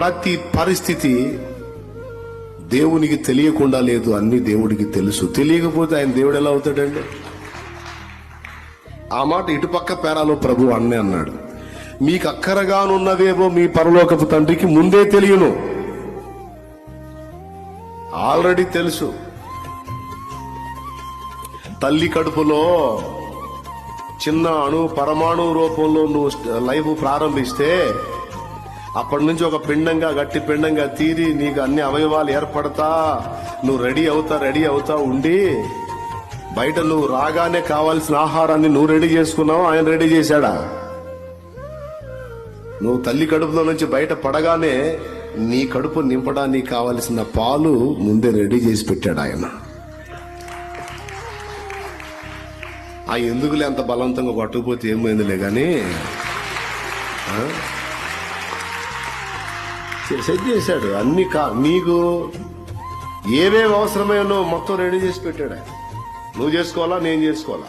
ప్రతి పరిస్థితి దేవునికి తెలియకుండా లేదు అన్ని దేవుడికి తెలుసు. తెలియకపోతే ఆయన దేవుడు ఎలా అవుతాడండి? ఆ మాట ఇటుపక్క పేరాలో ప్రభు అన్నే అన్నాడు. మీకు అక్కరగానున్నదేమో మీ పరలోకపు తండ్రికి ముందే తెలియను. ఆల్రెడీ తెలుసు. తల్లి కడుపులో చిన్న అణు పరమాణు రూపంలో నువ్వు లైఫ్ ప్రారంభిస్తే అప్పటి నుంచి ఒక పిండంగా గట్టి పిండంగా తీరి నీకు అన్ని అవయవాలు ఏర్పడతా. నువ్వు రెడీ అవుతా రెడీ అవుతా ఉండి. బయట నువ్వు రాగానే కావాల్సిన ఆహారాన్ని నువ్వు రెడీ చేసుకున్నావు? ఆయన రెడీ చేశాడా? నువ్వు తల్లి కడుపులో నుంచి బయట పడగానే నీ కడుపు నింపడానికి కావలసిన పాలు ముందే రెడీ చేసి పెట్టాడు ఆయన. ఆ ఎందుకులే అంత బలవంతంగా పట్టుకుపోతే ఏమైందిలే కానీ సెట్ చేశాడు. అన్ని కా నీకు ఏవేవి అవసరమైనో మొత్తం రెడీ చేసి పెట్టాడు నువ్వు చేసుకోవాలా నేను చేసుకోవాలా?